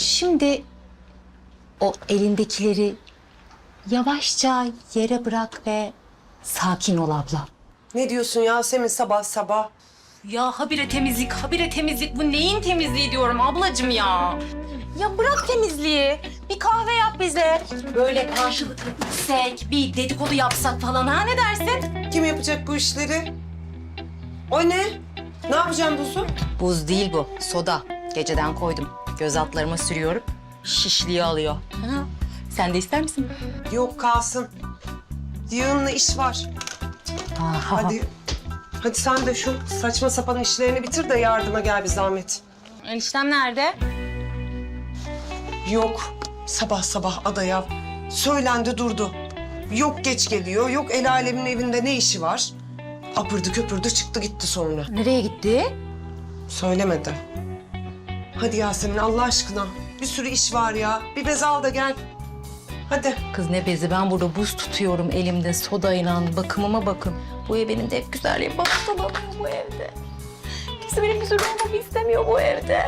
Şimdi o elindekileri yavaşça yere bırak ve sakin ol abla. Ne diyorsun Yasemin sabah sabah? Ya habire temizlik, habire temizlik. Bu neyin temizliği diyorum ablacığım ya. Ya bırak temizliği. Bir kahve yap bize. Böyle karşılıklı içsek, bir dedikodu yapsak falan ha ne dersin? Kim yapacak bu işleri? O ne? Ne yapacağım buzu? Buz değil bu, soda. Geceden koydum. Göz altlarıma sürüyorum. Şişliği alıyor. Ha, sen de ister misin? Yok kalsın. Yığınla iş var. Aha. Hadi. Hadi sen de şu saçma sapan işlerini bitir de yardıma gel bir zahmet. Eniştem nerede? Yok. Sabah sabah adaya söylendi durdu. Yok geç geliyor, yok el alemin evinde ne işi var? Apırdı köpürdü çıktı gitti sonra. Nereye gitti? Söylemedi. Hadi Yasemin Allah aşkına. Bir sürü iş var ya. Bir bez al da gel. Hadi. Kız ne bezi ben burada buz tutuyorum elimde sodayla bakımıma bakın. Bu ev benim de hep güzelliğim bakımım bu evde. Kimse benim güzel olmamı istemiyor bu evde.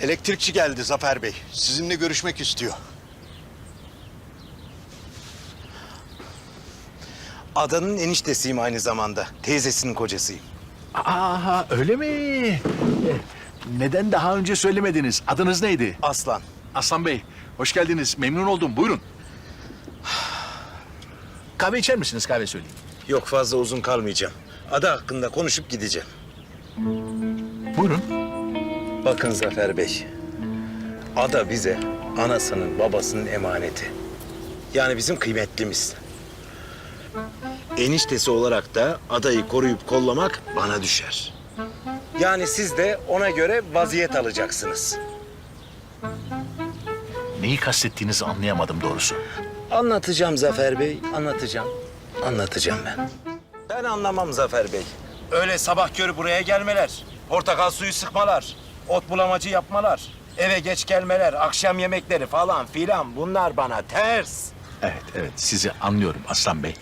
Elektrikçi geldi Zafer Bey. Sizinle görüşmek istiyor. Adanın eniştesiyim aynı zamanda. Teyzesinin kocasıyım. Aha öyle mi? Eh, Neden daha önce söylemediniz? Adınız neydi? Aslan. Aslan Bey, hoş geldiniz. Memnun oldum. Buyurun. Kahve içer misiniz? Kahve söyleyeyim. Yok fazla uzun kalmayacağım. Ada hakkında konuşup gideceğim. Buyurun. Bakın Zafer Bey. Ada bize anasının babasının emaneti. Yani bizim kıymetlimiz. Eniştesi olarak da adayı koruyup kollamak bana düşer. Yani siz de ona göre vaziyet alacaksınız. Neyi kastettiğinizi anlayamadım doğrusu. Anlatacağım Zafer Bey, anlatacağım. Anlatacağım ben. Ben anlamam Zafer Bey. Öyle sabah körü buraya gelmeler, portakal suyu sıkmalar, ot bulamacı yapmalar, eve geç gelmeler, akşam yemekleri falan filan bunlar bana ters. Evet, evet. Sizi anlıyorum Aslan Bey.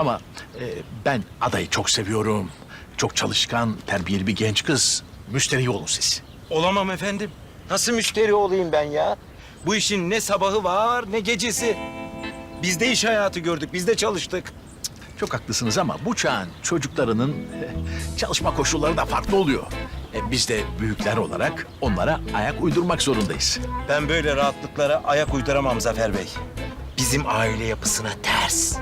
Ama e, ben adayı çok seviyorum. Çok çalışkan, terbiyeli bir genç kız. Müşteri olun siz. Olamam efendim. Nasıl müşteri olayım ben ya? Bu işin ne sabahı var ne gecesi. Biz de iş hayatı gördük, biz de çalıştık. Çok haklısınız ama bu çağın çocuklarının e, çalışma koşulları da farklı oluyor. E, biz de büyükler olarak onlara ayak uydurmak zorundayız. Ben böyle rahatlıklara ayak uyduramam Zafer Bey. Bizim aile yapısına ters.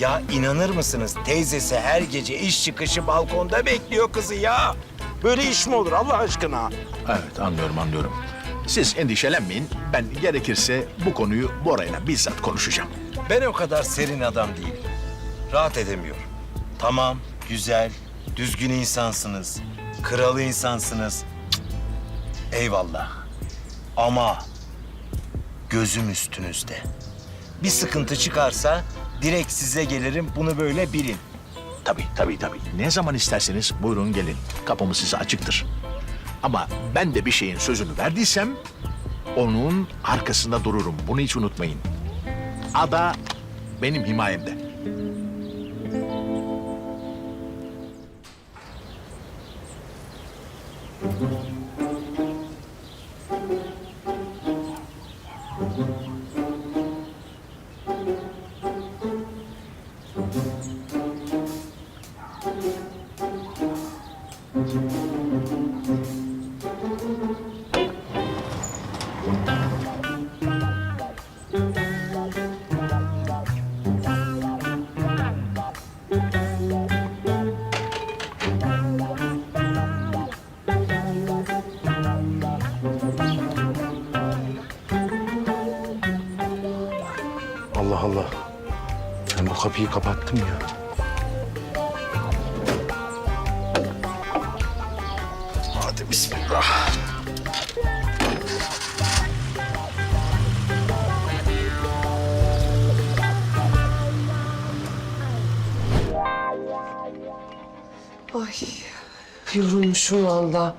Ya inanır mısınız teyzesi her gece iş çıkışı balkonda bekliyor kızı ya. Böyle iş mi olur Allah aşkına? Evet anlıyorum anlıyorum. Siz endişelenmeyin. Ben gerekirse bu konuyu Bora'yla bizzat konuşacağım. Ben o kadar serin adam değilim. Rahat edemiyorum. Tamam, güzel, düzgün insansınız. Kralı insansınız. Cık, Eyvallah. Ama gözüm üstünüzde. Bir sıkıntı çıkarsa direkt size gelirim. Bunu böyle bilin. Tabii tabii tabii. Ne zaman isterseniz buyurun gelin. Kapımız size açıktır. Ama ben de bir şeyin sözünü verdiysem onun arkasında dururum. Bunu hiç unutmayın. Ada benim himayemde. Allah. Ben bu kapıyı kapattım ya. Hadi bismillah. Ay yorulmuşum valla.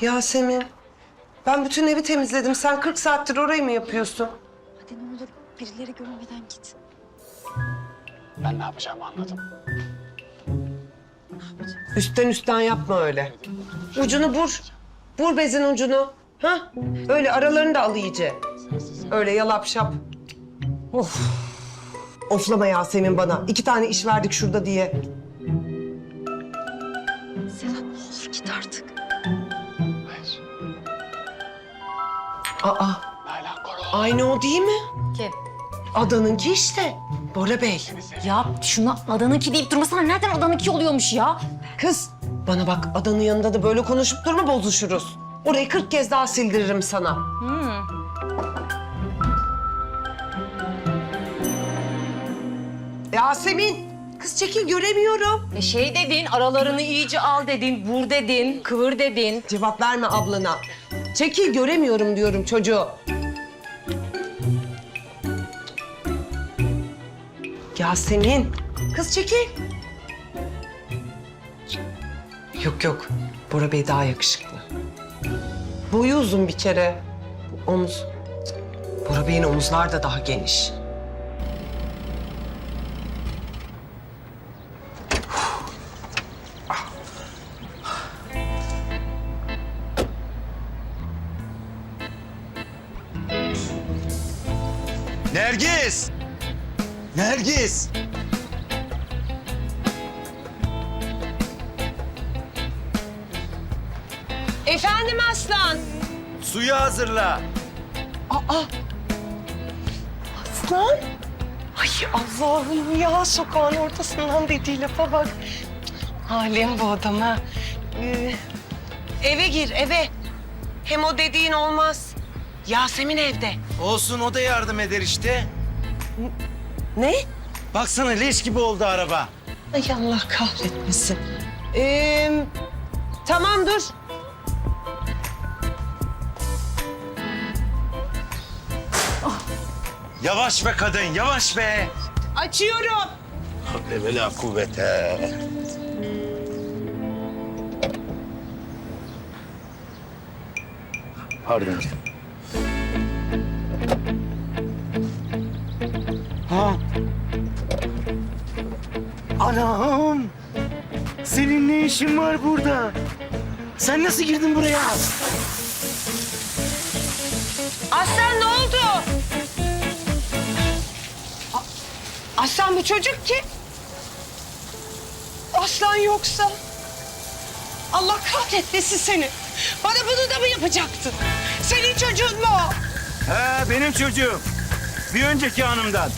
Yasemin ben bütün evi temizledim. Sen 40 saattir orayı mı yapıyorsun? Hadi ne olur Birileri görmeden git. Ben ne yapacağımı anladım. Üstten üstten yapma öyle. Ucunu vur. Vur bezin ucunu. Ha? Öyle aralarını da al iyice. Öyle yalap şap. Of. Oflama Yasemin bana. İki tane iş verdik şurada diye. Sedat ne olur git artık. Hayır. Aa, Koro. aynı o değil mi? Kim? Adanınki işte. Bora Bey. Ya şuna adanınki deyip durmasana. Nereden adanınki oluyormuş ya? Kız bana bak adanın yanında da böyle konuşup durma bozuşuruz. Orayı kırk kez daha sildiririm sana. Yasemin. Kız çekil göremiyorum. E şey dedin, aralarını iyice al dedin, vur dedin, kıvır dedin. Cevap verme ablana. Çekil göremiyorum diyorum çocuğu. Yasemin. Kız çekil. Yok yok. Bora Bey daha yakışıklı. Boyu uzun bir kere. Omuz. Bora Bey'in omuzlar da daha geniş. Nergis! Nergis! Efendim Aslan. Suyu hazırla. Aslan? Ay Allah'ım ya sokağın ortasından dediği lafa bak. Halim bu adama. Ee, eve gir eve. Hem o dediğin olmaz. Yasemin evde. Olsun o da yardım eder işte. Ne? Baksana leş gibi oldu araba. Ay Allah kahretmesin. Ee, tamam dur. Yavaş be kadın, yavaş be. Açıyorum. Evvela kuvvete. Pardon. Anam! Senin ne işin var burada? Sen nasıl girdin buraya? Aslan ne oldu? A- Aslan bu çocuk ki. Aslan yoksa. Allah kahretmesin seni. Bana bunu da mı yapacaktın? Senin çocuğun mu o? He benim çocuğum. Bir önceki hanımdan.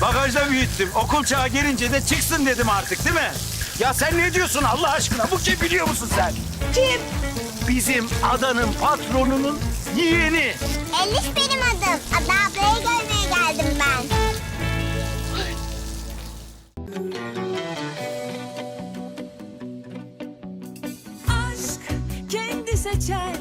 Bagajda büyüttüm. Okul çağı gelince de çıksın dedim artık değil mi? Ya sen ne diyorsun Allah aşkına? Bu kim biliyor musun sen? Kim? Bizim adanın patronunun yeğeni. Elif benim adım. Ada ablayı görmeye geldim ben. aşk kendi seçer